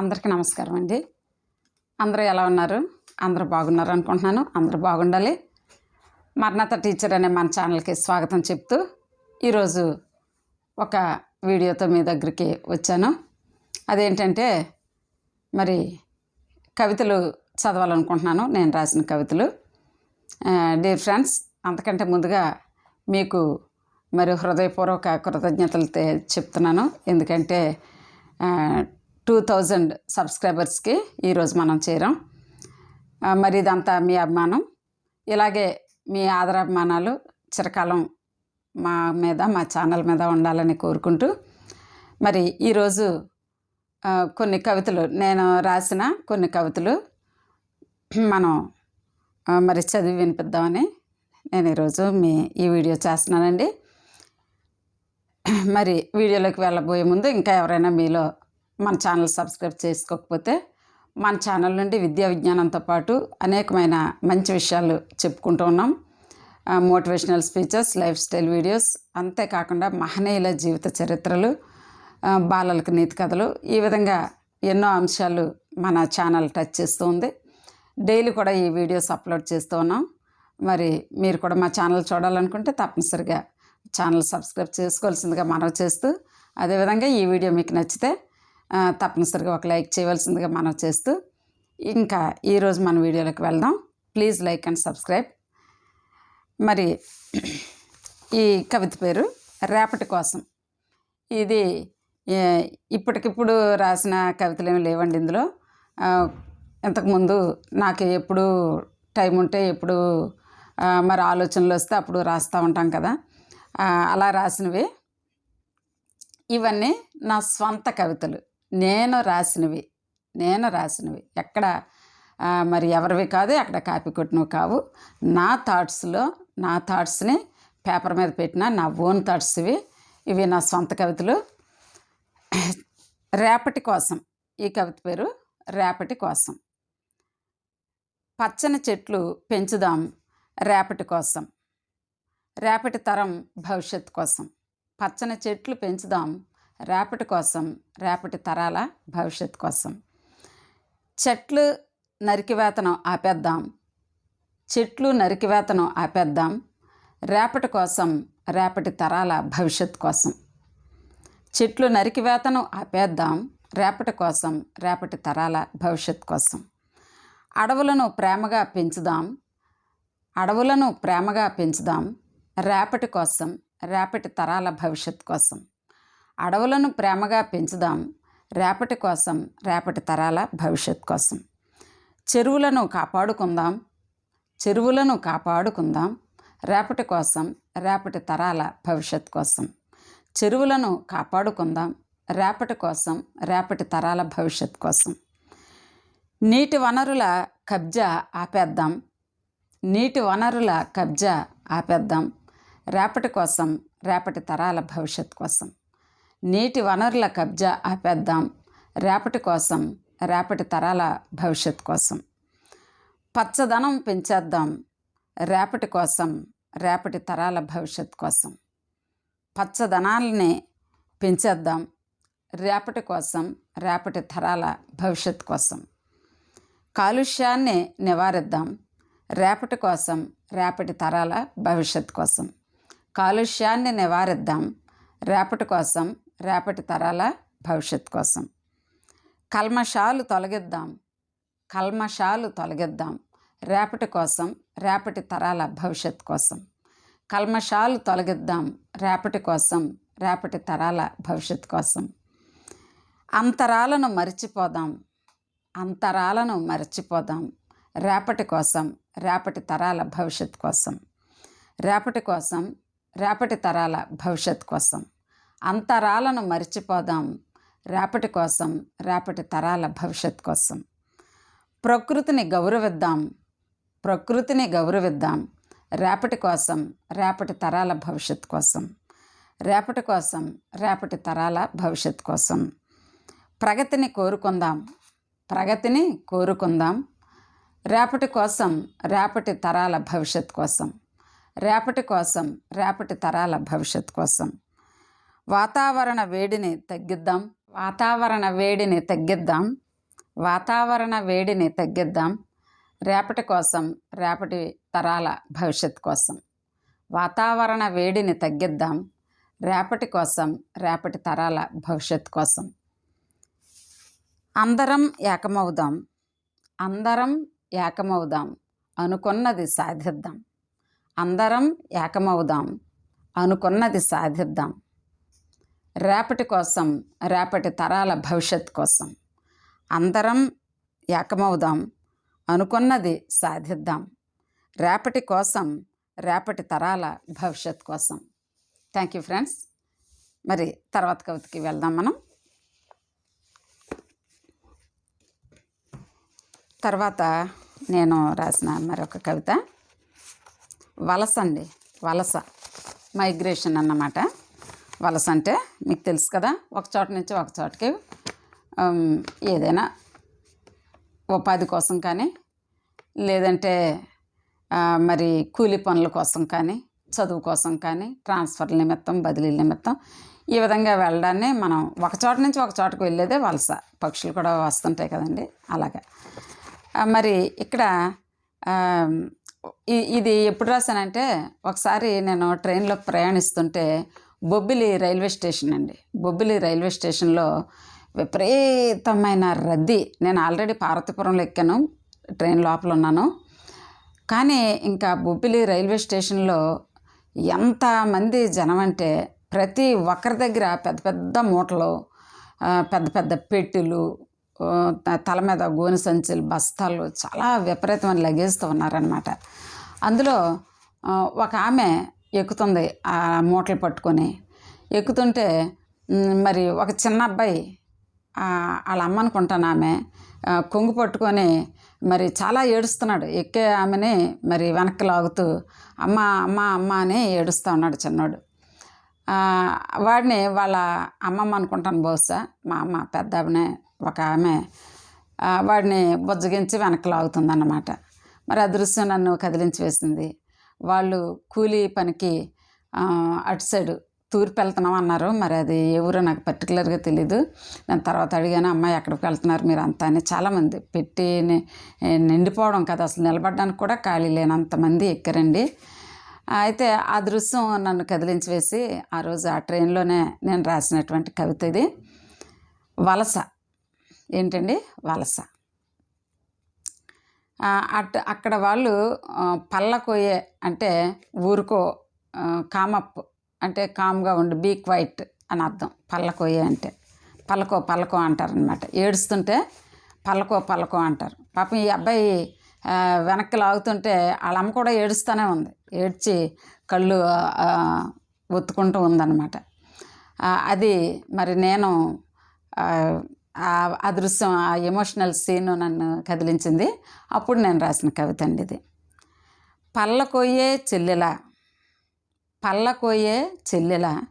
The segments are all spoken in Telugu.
అందరికీ నమస్కారం అండి. అందరూ ఎలా ఉన్నారు? అందరూ బాగున్నారు అనుకుంటున్నాను. అందరూ బాగుండాలి. మర్ణత టీచర్ అనే మన ఛానల్కి స్వాగతం చెప్తూ ఈరోజు ఒక వీడియోతో మీ దగ్గరికి వచ్చాను. అదేంటంటే మరి కవితలు చదవాలనుకుంటున్నాను. నేను రాసిన కవితలు. డియర్ ఫ్రెండ్స్ అంతకంటే ముందుగా మీకు మరి హృదయపూర్వక కృతజ్ఞతలు తె- చెప్తున్నాను. ఎందుకంటే టూ థౌజండ్ సబ్స్క్రైబర్స్కి ఈరోజు మనం చేరాం. మరి ఇదంతా మీ అభిమానం. ఇలాగే మీ ఆదరాభిమానాలు చిరకాలం మా మీద మా ఛానల్ మీద ఉండాలని కోరుకుంటూ మరి ఈరోజు కొన్ని కవితలు నేను రాసిన కొన్ని కవితలు మనం మరి చదివి వినిపిద్దామని నేను ఈరోజు మీ ఈ వీడియో చేస్తున్నానండి. మరి వీడియోలోకి వెళ్ళబోయే ముందు ఇంకా ఎవరైనా మీలో మన ఛానల్ సబ్స్క్రైబ్ చేసుకోకపోతే మన ఛానల్ నుండి విద్యా విజ్ఞానంతో పాటు అనేకమైన మంచి విషయాలు చెప్పుకుంటూ ఉన్నాం. Motivational speeches life style videos అంతేకాకుండా మహనీయుల జీవిత చరిత్రలు బాలలకు నీతి కథలు ఈ విధంగా ఎన్నో అంశాలు మన ఛానల్ టచ్ చేస్తూ ఉంది. డైలీ కూడా ఈ వీడియోస్ అప్లోడ్ చేస్తూ ఉన్నాం. మరి మీరు కూడా మా ఛానల్ చూడాలనుకుంటే తప్పనిసరిగా ఛానల్ సబ్స్క్రైబ్ చేసుకోవాల్సిందిగా మనవి చేస్తూ అదేవిధంగా ఈ వీడియో మీకు నచ్చితే తప్పనిసరిగా ఒక లైక్ చేయవలసిందిగా మనం చేస్తూ ఇంకా ఈరోజు మన వీడియోలోకి వెళ్దాం. Please like and subscribe. మరి ఈ కవిత పేరు రేపటి కోసం. ఇది ఇప్పటికిప్పుడు రాసిన కవితలు ఏమి లేవండి ఇందులో. ఇంతకుముందు నాకు ఎప్పుడు టైం ఉంటే ఎప్పుడు మరి ఆలోచనలు వస్తే అప్పుడు రాస్తూ ఉంటాం కదా. అలా రాసినవి. ఇవన్నీ నా స్వంత కవితలు. నేను రాసినవి నేను రాసినవి. ఎక్కడ మరి ఎవరివి కాదు అక్కడ కాపీ కొట్టినవి కావు. నా థాట్స్లో నా థాట్స్ని పేపర్ మీద పెట్టిన నా ఓన్ థాట్స్ ఇవి. ఇవి నా సొంత కవితలు. రేపటి కోసం ఈ కవిత పేరు రేపటి కోసం. పచ్చని చెట్లు పెంచుదాం రేపటి కోసం. రేపటి తరం భవిష్యత్ కోసం. పచ్చని చెట్లు పెంచుదాం రేపటి కోసం రేపటి తరాల భవిష్యత్ కోసం. చెట్లు నరికివేతనం ఆపేద్దాం. చెట్లు నరికివేతనం ఆపేద్దాం. రేపటి కోసం రేపటి తరాల భవిష్యత్ కోసం. చెట్లు నరికివేతనం ఆపేద్దాం. రేపటి కోసం రేపటి తరాల భవిష్యత్ కోసం. అడవులను ప్రేమగా పెంచుదాం. అడవులను ప్రేమగా పెంచుదాం. రేపటి కోసం రేపటి తరాల భవిష్యత్ కోసం. అడవులను ప్రేమగా పెంచుదాం. రేపటి కోసం రేపటి తరాల భవిష్యత్ కోసం. చెరువులను కాపాడుకుందాం. చెరువులను కాపాడుకుందాం. రేపటి కోసం రేపటి తరాల భవిష్యత్ కోసం. చెరువులను కాపాడుకుందాం. రేపటి కోసం రేపటి తరాల భవిష్యత్ కోసం. నీటి వనరుల కబ్జా ఆపేద్దాం. నీటి వనరుల కబ్జా ఆపేద్దాం. రేపటి కోసం రేపటి తరాల భవిష్యత్ కోసం. నీటి వనరుల కబ్జా ఆపేద్దాం. రేపటి కోసం రేపటి తరాల భవిష్యత్ కోసం. పచ్చదనం పెంచేద్దాం. రేపటి కోసం రేపటి తరాల భవిష్యత్ కోసం. పచ్చదనాల్ని పెంచేద్దాం. రేపటి కోసం రేపటి తరాల భవిష్యత్ కోసం. కాలుష్యాన్ని నివారిద్దాం. రేపటి కోసం రేపటి తరాల భవిష్యత్ కోసం. కాలుష్యాన్ని నివారిద్దాం. రేపటి కోసం రేపటి తరాల భవిష్యత్ కోసం. కల్మషాలు తొలగిద్దాం. కల్మషాలు తొలగిద్దాం. రేపటి కోసం రేపటి తరాల భవిష్యత్ కోసం. కల్మషాలు తొలగిద్దాం. రేపటి కోసం రేపటి తరాల భవిష్యత్ కోసం. అంతరాలను మరిచిపోదాం. అంతరాలను మరిచిపోదాం. రేపటి కోసం రేపటి తరాల భవిష్యత్ కోసం. రేపటి కోసం రేపటి తరాల భవిష్యత్ కోసం. అంతరాలను మరిచిపోదాం. రేపటి కోసం రేపటి తరాల భవిష్యత్ కోసం. ప్రకృతిని గౌరవిద్దాం. ప్రకృతిని గౌరవిద్దాం. రేపటి కోసం రేపటి తరాల భవిష్యత్ కోసం. రేపటి కోసం రేపటి తరాల భవిష్యత్ కోసం. ప్రగతిని కోరుకుందాం. ప్రగతిని కోరుకుందాం. రేపటి కోసం రేపటి తరాల భవిష్యత్ కోసం. రేపటి కోసం రేపటి తరాల భవిష్యత్ కోసం. వాతావరణ వేడిని తగ్గిద్దాం. వాతావరణ వేడిని తగ్గిద్దాం. వాతావరణ వేడిని తగ్గిద్దాం. రేపటి కోసం రేపటి తరాల భవిష్యత్ కోసం. వాతావరణ వేడిని తగ్గిద్దాం. రేపటి కోసం రేపటి తరాల భవిష్యత్ కోసం. అందరం ఏకమవుదాం. అందరం ఏకమవుదాం అనుకున్నది సాధిద్దాం. అందరం ఏకమవుదాం అనుకున్నది సాధిద్దాం. రేపటి కోసం రేపటి తరాల భవిష్యత్ కోసం. అందరం ఏకమవుదాం అనుకున్నది సాధిద్దాం. రేపటి కోసం రేపటి తరాల భవిష్యత్ కోసం. థ్యాంక్ యూ ఫ్రెండ్స్ మరి తర్వాత కవితకి వెళ్దాం మనం. తర్వాత నేను రాసిన మరొక కవిత. వలస అండి వలస. మైగ్రేషన్ అన్నమాట. వలస అంటే మీకు తెలుసు కదా ఒక చోట నుంచి ఒక చోటకి ఏదైనా ఉపాధి కోసం కానీ లేదంటే మరి కూలి పనుల కోసం కానీ చదువు కోసం కానీ ట్రాన్స్ఫర్ నిమిత్తం బదిలీ నిమిత్తం ఈ విధంగా వెళ్ళడాన్ని మనం ఒక చోట నుంచి ఒక చోటకు వెళ్ళేదే వలస. పక్షులు కూడా వస్తుంటాయి కదండి అలాగా. మరి ఇక్కడ ఇది ఎప్పుడు రాశానంటే ఒకసారి నేను ట్రైన్లో ప్రయాణిస్తుంటే బొబ్బిలి రైల్వే స్టేషన్ అండి. బొబ్బిలి రైల్వే స్టేషన్లో విపరీతమైన రద్దీ. నేను ఆల్రెడీ పార్వతీపురంలో ఎక్కాను ట్రైన్ లోపల ఉన్నాను. కానీ ఇంకా బొబ్బిలి రైల్వే స్టేషన్లో ఎంతమంది జనం అంటే ప్రతి ఒక్కరి దగ్గర పెద్ద పెద్ద మూటలు పెద్ద పెద్ద పెట్టెలు త- తల మీద గోనె సంచులు బస్తాలు చాలా విపరీతమైన లగేజ్తో ఉన్నారనమాట అందులో ఒక ఆమె ఎక్కుతుంది ఆ మూటలు పట్టుకొని. ఎక్కుతుంటే మరి ఒక చిన్న అబ్బాయి వాళ్ళ అమ్మ అనుకుంటాను ఆమె కొంగు పట్టుకొని మరి చాలా ఏడుస్తున్నాడు. ఎక్కే ఆమెని మరి వెనక్కి లాగుతూ అమ్మ అమ్మ అమ్మ అని ఏడుస్తూ ఉన్నాడు చిన్నోడు. వాడిని వాళ్ళ అమ్మమ్మ అనుకుంటాను బహుశా మా అమ్మ పెద్ద ఆమె ఒక ఆమె వాడిని బుజ్జగించి వెనక్కి లాగుతుందన్నమాట. మరి ఆ దృశ్యం నన్ను కదిలించి వేసింది. వాళ్ళు కూలీ పనికి అటు సైడు తూర్పు వెళ్తున్నాం అన్నారు. మరి అది ఏ ఊరో నాకు పర్టికులర్గా తెలీదు. నేను తర్వాత అడిగాను అమ్మాయి ఎక్కడికి వెళ్తున్నారు మీరు అంతా? అని చాలామంది పెట్టి నిండిపోవడం కదా. అసలు నిలబడడానికి కూడా ఖాళీ లేనంతమంది ఎక్కారండి. అయితే ఆ దృశ్యం నన్ను కదిలించి వేసి ఆ రోజు ఆ ట్రైన్లోనే నేను రాసినటువంటి కవిత ఇది. వలస. ఏంటండి? వలస. అట్ అక్కడ వాళ్ళు ఆ, పల్లకొయ్యే అంటే ఊరుకో కామప్ అంటే కామ్గా ఉండి బీ క్వైట్ అని అర్థం. పల్లకొయ్యే అంటే. పలకో పలకో అంటారనమాట ఏడుస్తుంటే పలకో పలకో అంటారు. పాపం ఈ అబ్బాయి వెనక్కి లాగుతుంటే వాళ్ళ అమ్మ కూడా ఏడుస్తూనే ఉంది. ఏడ్చి కళ్ళు ఒత్తుకుంటూ ఉందన్నమాట. అది మరి నేను ఆ, ఆ- దృశ్యం ఆ ఎమోషనల్ సీను నన్ను కదిలించింది. అప్పుడు నేను రాసిన కవిత అండి ఇది. పల్లకొయ్యే చెల్లెల పల్లకొయ్యే చెల్లెల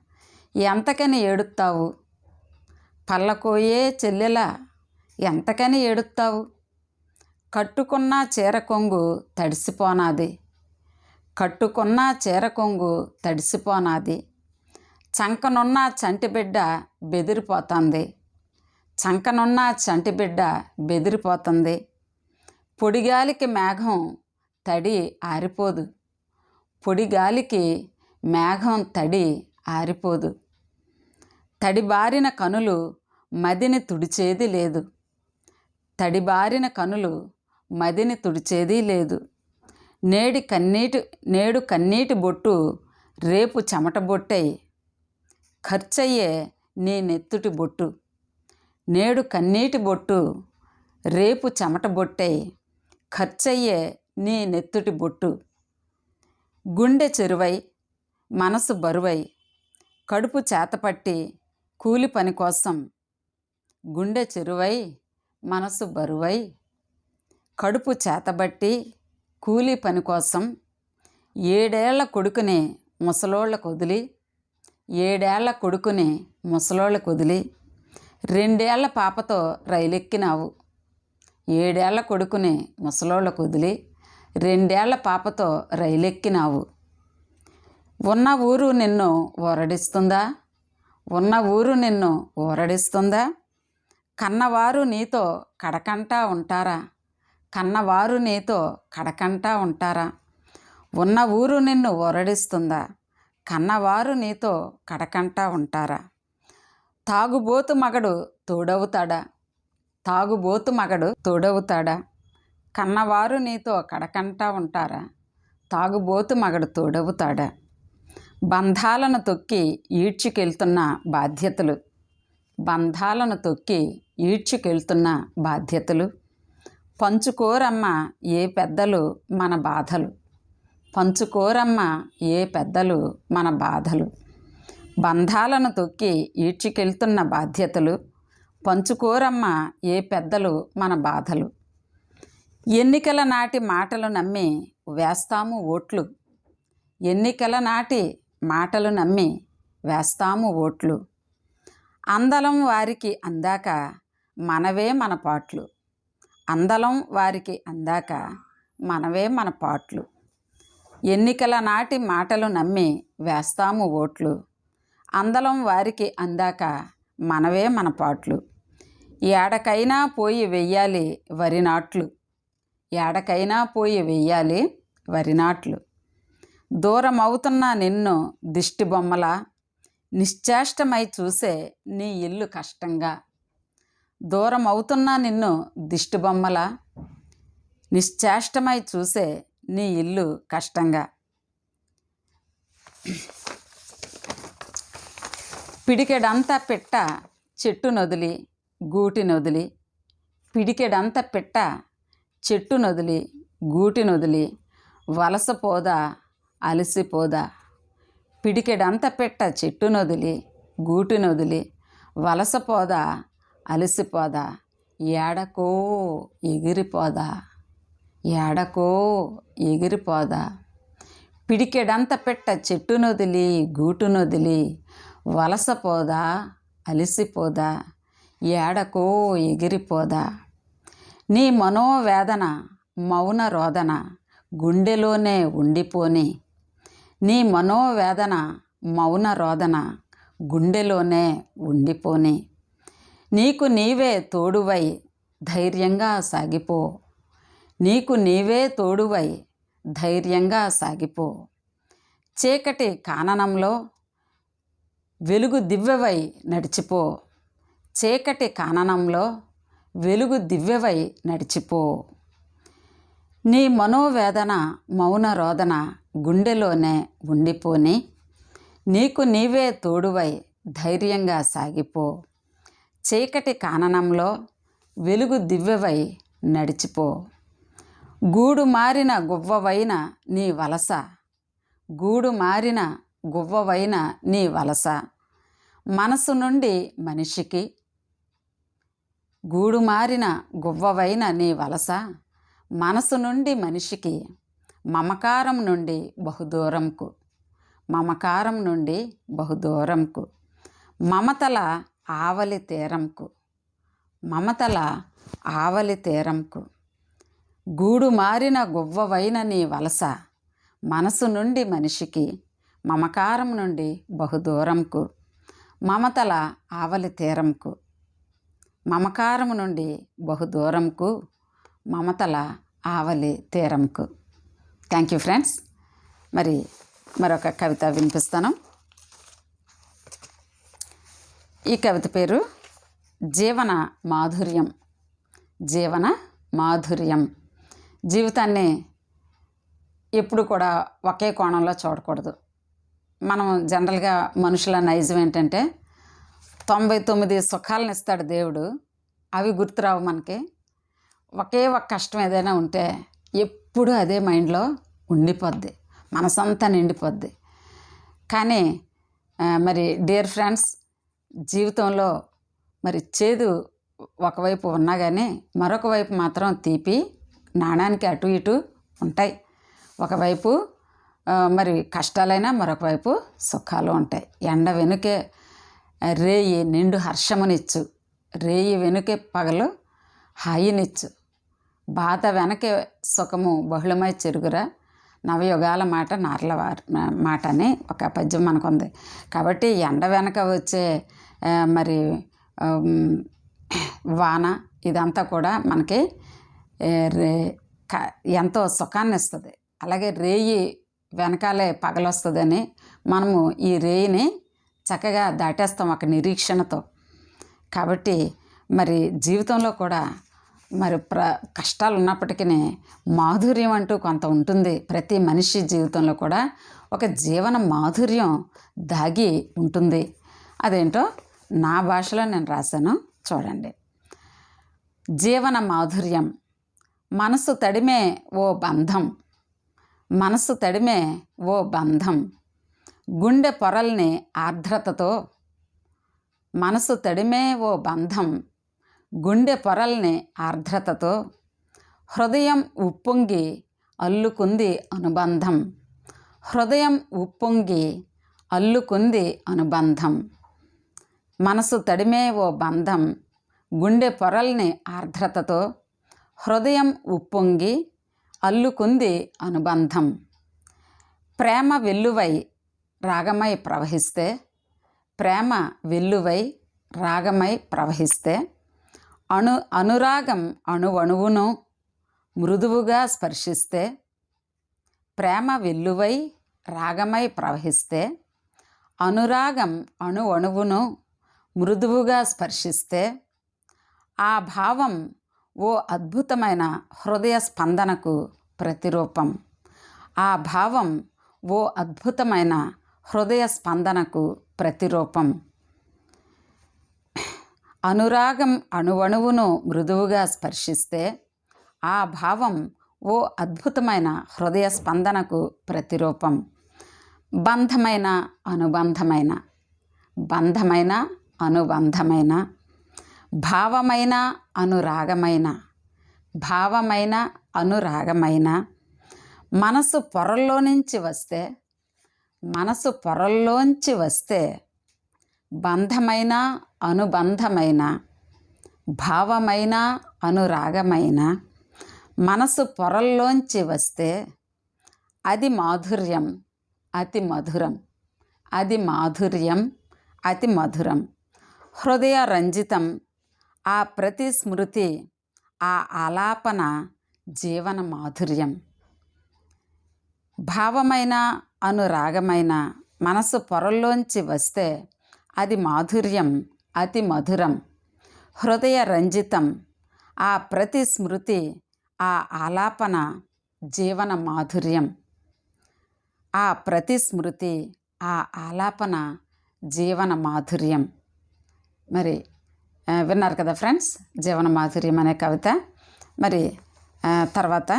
ఎంతకని ఏడుస్తావు పల్లకొయ్యే చెల్లెల ఎంతకని ఏడుస్తావు కట్టుకున్న చీర కొంగు తడిసిపోనాది. కట్టుకున్న చీర కొంగు తడిసిపోనాది. చంకనున్న చంటి బిడ్డ బెదిరిపోతుంది. చంకనున్న చంటి బిడ్డ బెదిరిపోతుంది. పొడిగాలికి మేఘం తడి ఆరిపోదు. పొడిగాలికి మేఘం తడి ఆరిపోదు. తడిబారిన కనులు మదిని తుడిచేది లేదు. తడిబారిన కనులు మదిని తుడిచేది లేదు. నేడి కన్నీటి నేడు కన్నీటి బొట్టు రేపు చెమట బొట్టై. ఖర్చయ్యే నీ నెత్తుటి బొట్టు. నేడు కన్నీటి బొట్టు రేపు చెమట బొట్టై ఖర్చయ్యే నీ నెత్తుటి బొట్టు. గుండె చెరువై మనసు బరువై కడుపు చేతపట్టి కూలి పని కోసం గుండె చెరువై మనసు బరువై కడుపు చేతబట్టి కూలి పని కోసం ఏడేళ్ళ కొడుకుని ముసలోళ్ళకు వదిలి ఏడేళ్ళ కొడుకుని ముసలోళ్ళకు వదిలి రెండేళ్ళ పాపతో రైలెక్కినావు. ఏడేళ్ళ కొడుకుని ముసలోళ్ళకు వదిలి రెండేళ్ళ పాపతో రైలెక్కినావు. ఉన్న ఊరు నిన్ను ఊరడిస్తుందా ఉన్న ఊరు నిన్ను ఊరడిస్తుందా కన్నవారు నీతో కడకంటా ఉంటారా? కన్నవారు నీతో కడకంటా ఉంటారా? ఉన్న ఊరు నిన్ను ఒరడిస్తుందా కన్నవారు నీతో కడకంటా ఉంటారా? తాగుబోతు మగడు తోడవుతాడా? తాగుబోతు మగడు తోడవుతాడా? కన్నవారు నీతో కడకంటా ఉంటారా? తాగుబోతు మగడు తోడవుతాడా? బంధాలను తొక్కి ఈడ్చుకెళ్తున్న బాధ్యతలు. బంధాలను తొక్కి ఈడ్చుకెళ్తున్న బాధ్యతలు. పంచుకోరమ్మ ఏ పెద్దలు మన బాధలు. పంచుకోరమ్మ ఏ పెద్దలు మన బాధలు. బంధాలను తొక్కి ఈడ్చుకెళ్తున్న బాధ్యతలు పంచుకోరమ్మ ఏ పెద్దలు మన బాధలు. ఎన్నికల నాటి మాటలు నమ్మి వేస్తాము ఓట్లు. ఎన్నికల నాటి మాటలు నమ్మి వేస్తాము ఓట్లు. అందలం వారికి అందాక మనవే మన పాట్లు. అందలం వారికి అందాక మనవే మన పాట్లు. ఎన్నికల నాటి మాటలు నమ్మి వేస్తాము ఓట్లు. అందలం వారికి అందాక మనవే మన పాట్లు. ఏడకైనా పోయి వెయ్యాలి వరి నాట్లు. ఏడకైనా పోయి వెయ్యాలి వరి నాట్లు. దూరం అవుతున్న నిన్ను దిష్టి బొమ్మల నిశ్చేష్టమై చూసే నీ ఇల్లు కష్టంగా. దూరం అవుతున్న నిన్ను దిష్టి బొమ్మల నిశ్చేష్టమై చూసే నీ ఇల్లు కష్టంగా. పిడికెడంతా పెట్ట చెట్టు నొదిలి గూటి నొదిలి. పిడికెడంత పెట్ట చెట్టు నొదిలి గూటి నొదిలి. వలసపోదా అలసిపోదా పిడికెడంత పెట్ట చెట్టు నొదిలి గూటి నొదిలి. వలసపోదా అలసిపోదా ఏడకో ఎగిరిపోదా ఏడకో ఎగిరిపోదా పిడికెడంత పెట్ట చెట్టు నొదిలి గూటు నొదిలి. వలసపోదా అలిసిపోదా ఏడకో ఎగిరిపోదా? నీ మనోవేదన మౌన రోదన గుండెలోనే ఉండిపోని. నీ మనోవేదన మౌన రోదన గుండెలోనే ఉండిపోని. నీకు నీవే తోడువై ధైర్యంగా సాగిపో. నీకు నీవే తోడువై ధైర్యంగా సాగిపో. చీకటి కాననంలో వెలుగు దివ్యవై నడిచిపో. చీకటి కాననంలో వెలుగు దివ్యవై నడిచిపో. నీ మనోవేదన మౌన రోదన గుండెలోనే ఉండిపోని. నీకు నీవే తోడువై ధైర్యంగా సాగిపో. చీకటి కాననంలో వెలుగు దివ్యవై నడిచిపో. గూడు మారిన గువ్వవైన నీ వలస గూడు మారిన గువ్వవైన నీ వలస. మనసు నుండి మనిషికి. గూడు మారిన గువ్వవైన నీ వలస. మనసు నుండి మనిషికి. మమకారం నుండి బహుదూరంకు. మమకారం నుండి బహుదూరంకు. మమతల ఆవలి తీరంకు. మమతల ఆవలి తీరంకు. గూడు మారిన గువ్వవైన నీ వలస. మనసు నుండి మనిషికి. మమకారం నుండి బహుదూరంకు మమతల ఆవలి తీరంకు మమకారం నుండి బహుదూరంకు మమతల ఆవలి తీరంకు. థ్యాంక్ యూ ఫ్రెండ్స్ మరి మరొక కవిత వినిపిస్తాను. ఈ కవిత పేరు జీవన మాధుర్యం. జీవన మాధుర్యం. జీవితాన్ని ఎప్పుడు కూడా ఒకే కోణంలో చూడకూడదు. మనం జనరల్గా మనుషుల నైజం ఏంటంటే తొంభై తొమ్మిది సుఖాలను ఇస్తాడు దేవుడు. అవి గుర్తురావు మనకి. ఒకే ఒక కష్టం ఏదైనా ఉంటే ఎప్పుడు అదే మైండ్లో ఉండిపోద్ది. మనసంతా నిండిపోద్ది. కానీ మరి డియర్ ఫ్రెండ్స్ జీవితంలో మరి చేదు ఒకవైపు ఉన్నా కానీ మరొక వైపు మాత్రం తీపి నాణానికి అటు ఇటు ఉంటాయి. ఒకవైపు మరి కష్టాలైనా మరొక వైపు సుఖాలు ఉంటాయి. ఎండ వెనుకే రేయి నిండు హర్షమునిచ్చు. రేయి వెనుకే పగలు హాయినిచ్చు. బాధ వెనకే సుఖము బహుళమై చెరుగురా. నవయుగాల మాట నార్ల మాట అని ఒక పద్యం మనకుంది. కాబట్టి ఎండ వెనక వచ్చే మరి వాన ఇదంతా కూడా మనకి రే క- ఎంతో సుఖాన్ని ఇస్తుంది అలాగే రేయి వెనకాలే పగలొస్తుందని మనము ఈ రేయిని చక్కగా దాటేస్తాం ఒక నిరీక్షణతో. కాబట్టి మరి జీవితంలో కూడా మరి ప్ర కష్టాలు ఉన్నప్పటికీ మాధుర్యం అంటూ కొంత ఉంటుంది. ప్రతి మనిషి జీవితంలో కూడా ఒక జీవన మాధుర్యం దాగి ఉంటుంది. అదేంటో నా భాషలో నేను రాశాను చూడండి. జీవన మాధుర్యం మనసు తడిమే ఓ బంధం మనసు తడిమే ఓ బంధం. గుండె పొరల్ని ఆర్ద్రతతో మనసు తడిమే ఓ బంధం. గుండె పొరల్ని ఆర్ద్రతతో హృదయం ఉప్పొంగి అల్లుకుంది అనుబంధం. హృదయం ఉప్పొంగి అల్లుకుంది అనుబంధం. మనసు తడిమే ఓ బంధం. గుండె పొరల్ని ఆర్ద్రతతో హృదయం ఉప్పొంగి అల్లుకుంది అనుబంధం. ప్రేమ వెల్లువై రాగమై ప్రవహిస్తే ప్రేమ వెల్లువై రాగమై ప్రవహిస్తే అణు అనురాగం అణువణువును మృదువుగా స్పర్శిస్తే ప్రేమ వెల్లువై రాగమై ప్రవహిస్తే అనురాగం అణువణువును మృదువుగా స్పర్శిస్తే ఆ భావం ఓ అద్భుతమైన హృదయ స్పందనకు ప్రతిరూపం. ఆ భావం ఓ అద్భుతమైన హృదయ స్పందనకు ప్రతిరూపం. అనురాగం అణువణువును మృదువుగా స్పర్శిస్తే ఆ భావం ఓ అద్భుతమైన హృదయ స్పందనకు ప్రతిరూపం. బంధమైన అనుబంధమైన. బంధమైన అనుబంధమైన. భావమైన అనురాగమైన. భావమైన అనురాగమైన. మనసు పొరల్లో నుంచి వస్తే మనసు పొరల్లోంచి వస్తే బంధమైన అనుబంధమైన భావమైన అనురాగమైన మనసు పొరల్లోంచి వస్తే అది మాధుర్యం అతి మధురం అది మాధుర్యం అతి మధురం. హృదయ రంజితం ఆ ప్రతి స్మృతి ఆ ఆలాపన జీవన మాధుర్యం. భావమైన అనురాగమైన మనసు పొరల్లోంచి వస్తే అది మాధుర్యం అతి మధురం. హృదయ రంజితం ఆ ప్రతి స్మృతి ఆ ఆలాపన జీవన మాధుర్యం. ఆ ప్రతి స్మృతి ఆ ఆలాపన జీవన మాధుర్యం. మరి విన్నారు కదా ఫ్రెండ్స్? జీవన మాధుర్యం అనే కవిత. మరి తర్వాత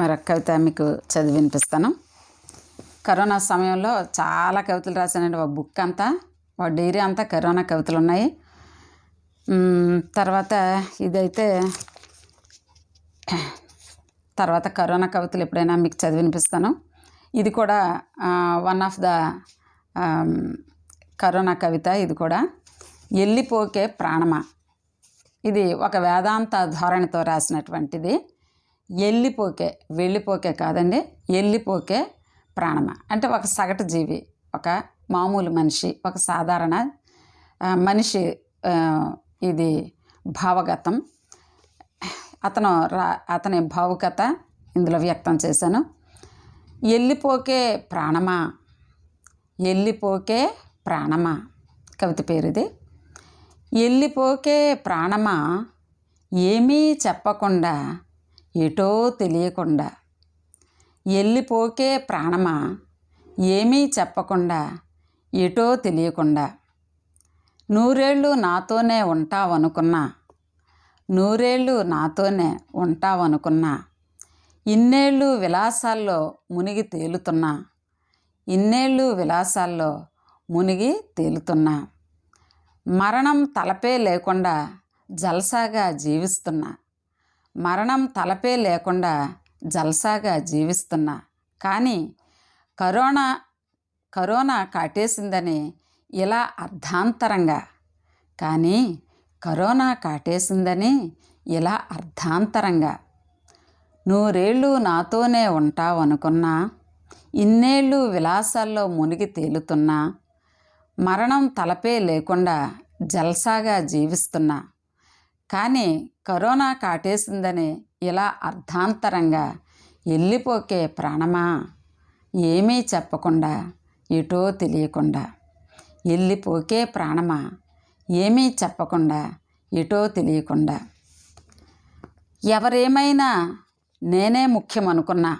మరొక కవిత మీకు చదివి వినిపిస్తాను. కరోనా సమయంలో చాలా కవితలు రాశానండి. ఒక బుక్ అంతా ఒక డైరీ అంతా కరోనా కవితలు ఉన్నాయి. తర్వాత ఇదైతే తర్వాత కరోనా కవితలు ఎప్పుడైనా మీకు చదివి వినిపిస్తాను. ఇది కూడా వన్ ఆఫ్ ద కరోనా కవిత ఇది కూడా. ఎల్లిపోకే ప్రాణమా? ఇది ఒక వేదాంత ధోరణితో రాసినటువంటిది. ఎల్లిపోకే వెళ్ళిపోకే కాదండి ఎల్లిపోకే ప్రాణమ? అంటే ఒక సగటు జీవి ఒక మామూలు మనిషి ఒక సాధారణ మనిషి ఇది భావగతం. అతను రా అతని భావుకత ఇందులో వ్యక్తం చేశాను. ఎల్లిపోకే ప్రాణమా? ఎల్లిపోకే ప్రాణమా? కవిత పేరు ఇది. వెళ్ళిపోకే ప్రాణమా? ఏమీ చెప్పకుండా ఎటో తెలియకుండా. వెళ్ళిపోకే ప్రాణమా? ఏమీ చెప్పకుండా ఎటో తెలియకుండా. నూరేళ్ళు నాతోనే ఉంటావనుకున్నా. నూరేళ్ళు నాతోనే ఉంటావనుకున్నా. ఇన్నేళ్ళు విలాసాల్లో మునిగి తేలుతున్నా. ఇన్నేళ్ళు విలాసాల్లో మునిగి తేలుతున్నా. మరణం తలపే లేకుండా జల్సాగా జీవిస్తున్నా. మరణం తలపే లేకుండా జల్సాగా జీవిస్తున్నా. కానీ కరోనా కరోనా కాటేసిందని ఇలా అర్ధాంతరంగా. కానీ కరోనా కాటేసిందని ఇలా అర్ధాంతరంగా. నూరేళ్ళు నాతోనే ఉంటావనుకున్నా ఇన్నేళ్ళు విలాసాల్లో మునిగి తేలుతున్నా మరణం తలపే లేకుండా జల్సాగా జీవిస్తున్నా. కానీ కరోనా కాటేసిందని ఇలా అర్ధాంతరంగా వెళ్ళిపోకే ప్రాణమా? ఏమీ చెప్పకుండా ఎటో తెలియకుండా. వెళ్ళిపోకే ప్రాణమా? ఏమీ చెప్పకుండా ఎటో తెలియకుండా. ఎవరేమైనా నేనే ముఖ్యం అనుకున్నా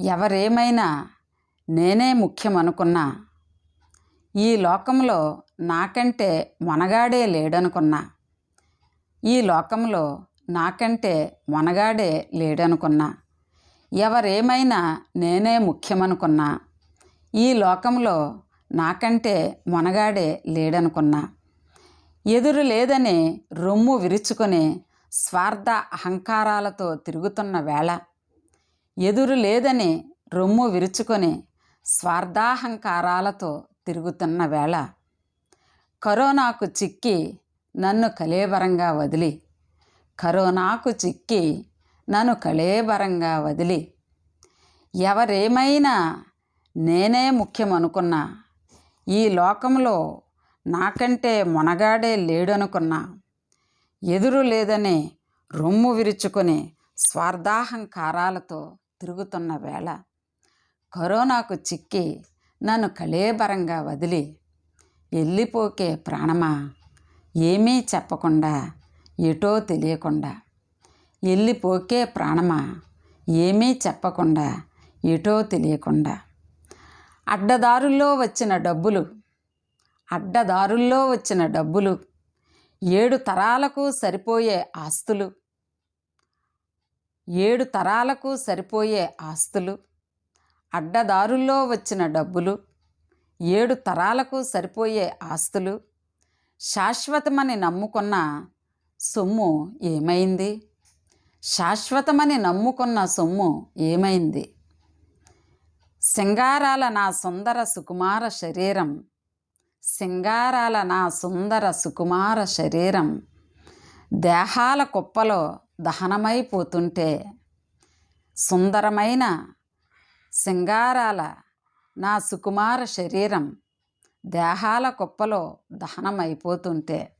ఎవరేమైనా నేనే ముఖ్యం అనుకున్నా ఈ లోకంలో నాకంటే మొనగాడే లేడనుకున్నా. ఈ లోకంలో నాకంటే మొనగాడే లేడనుకున్నా. ఎవరేమైనా నేనే ముఖ్యమనుకున్నా. ఈ లోకంలో నాకంటే మొనగాడే లేడనుకున్నా. ఎదురు లేదని రొమ్ము విరుచుకొని స్వార్థ అహంకారాలతో తిరుగుతున్న వేళ. ఎదురు లేదని రొమ్ము విరుచుకొని స్వార్థాహంకారాలతో తిరుగుతున్న వేళ కరోనాకు చిక్కి నన్ను కలేబరంగా వదిలి కరోనాకు చిక్కి నన్ను కళేబరంగా వదిలి. ఎవరేమైనా నేనే ముఖ్యమనుకున్నా ఈ లోకంలో నాకంటే మొనగాడే లేడనుకున్నా ఎదురు లేదని రొమ్ము విరుచుకొని స్వార్థాహంకారాలతో తిరుగుతున్న వేళ కరోనాకు చిక్కి నన్ను కళేబరంగా వదిలి వెళ్ళిపోకే ప్రాణమా? ఏమీ చెప్పకుండా ఎటో తెలియకుండా. వెళ్ళిపోకే ప్రాణమా? ఏమీ చెప్పకుండా ఎటో తెలియకుండా. అడ్డదారుల్లో వచ్చిన డబ్బులు అడ్డదారుల్లో వచ్చిన డబ్బులు ఏడు తరాలకు సరిపోయే ఆస్తులు ఏడు తరాలకు సరిపోయే ఆస్తులు. అడ్డదారుల్లో వచ్చిన డబ్బులు ఏడు తరాలకు సరిపోయే ఆస్తులు శాశ్వతమని నమ్ముకున్న సొమ్ము ఏమైంది? శాశ్వతమని నమ్ముకున్న సొమ్ము ఏమైంది? సింగారాల నా సుందర సుకుమార శరీరం సింగారాల నా సుందర సుకుమార శరీరం దేహాల కుప్పలో దహనమైపోతుంటే సుందరమైన సింగారాల నా సుకుమార శరీరం దేహాల కుప్పలో దహనమైపోతుంటే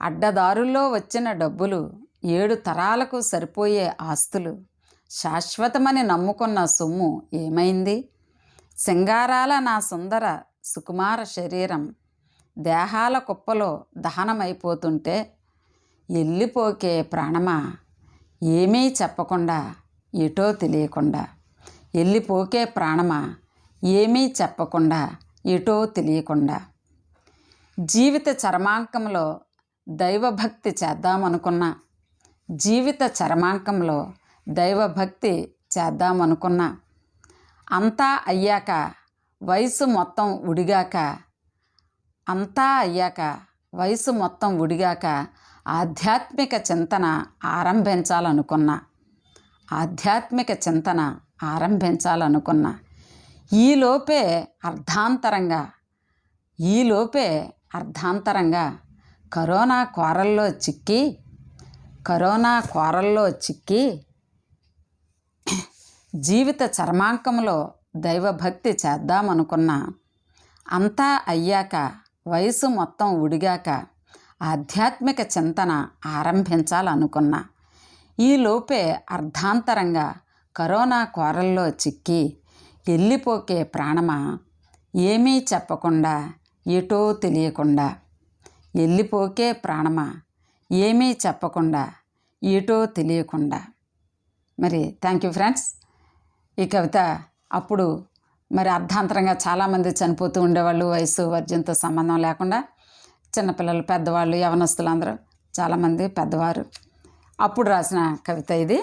అడ్డదారుల్లో వచ్చిన డబ్బులు ఏడు తరాలకు సరిపోయే ఆస్తులు శాశ్వతమని నమ్ముకున్న సొమ్ము ఏమైంది? సింగారాల నా సుందర సుకుమార శరీరం దేహాల కుప్పలో దహనమైపోతుంటే వెళ్ళిపోకే ప్రాణమా? ఏమీ చెప్పకుండా ఎటో తెలియకుండా వెళ్ళిపోకే ప్రాణమా? ఏమీ చెప్పకుండా ఎటో తెలియకుండా. జీవిత చరమాంకంలో దైవభక్తి చేద్దామనుకున్నా. జీవిత చరమాంకంలో దైవభక్తి చేద్దామనుకున్నా. అంతా అయ్యాక వయసు మొత్తం ఉడిగాక అంతా అయ్యాక వయసు మొత్తం ఉడిగాక ఆధ్యాత్మిక చింతన ఆరంభించాలనుకున్నా. ఆధ్యాత్మిక చింతన ఆరంభించాలనుకున్నా. ఈలోపే అర్ధాంతరంగా ఈలోపే అర్ధాంతరంగా కరోనా కోరల్లో చిక్కి కరోనా కోరల్లో చిక్కి జీవిత చర్మాంకంలో దైవభక్తి చేద్దామనుకున్నా అంతా అయ్యాక వయసు మొత్తం ఉడిగాక ఆధ్యాత్మిక చింతన ఆరంభించాలనుకున్నా ఈలోపే అర్ధాంతరంగా కరోనా కోరల్లో చిక్కి వెళ్ళిపోకే ప్రాణమా? ఏమీ చెప్పకుండా ఎటో తెలియకుండా. వెళ్ళిపోకే ప్రాణమా? ఏమీ చెప్పకుండా ఏటో తెలియకుండా. మరి థ్యాంక్ యూ ఫ్రెండ్స్ ఈ కవిత అప్పుడు మరి అర్ధాంతరంగా చాలామంది చనిపోతూ ఉండేవాళ్ళు. వయసు వర్జంతో సంబంధం లేకుండా చిన్నపిల్లలు పెద్దవాళ్ళు యవనస్తులు అందరూ చాలామంది పెద్దవారు. అప్పుడు రాసిన కవిత ఇది.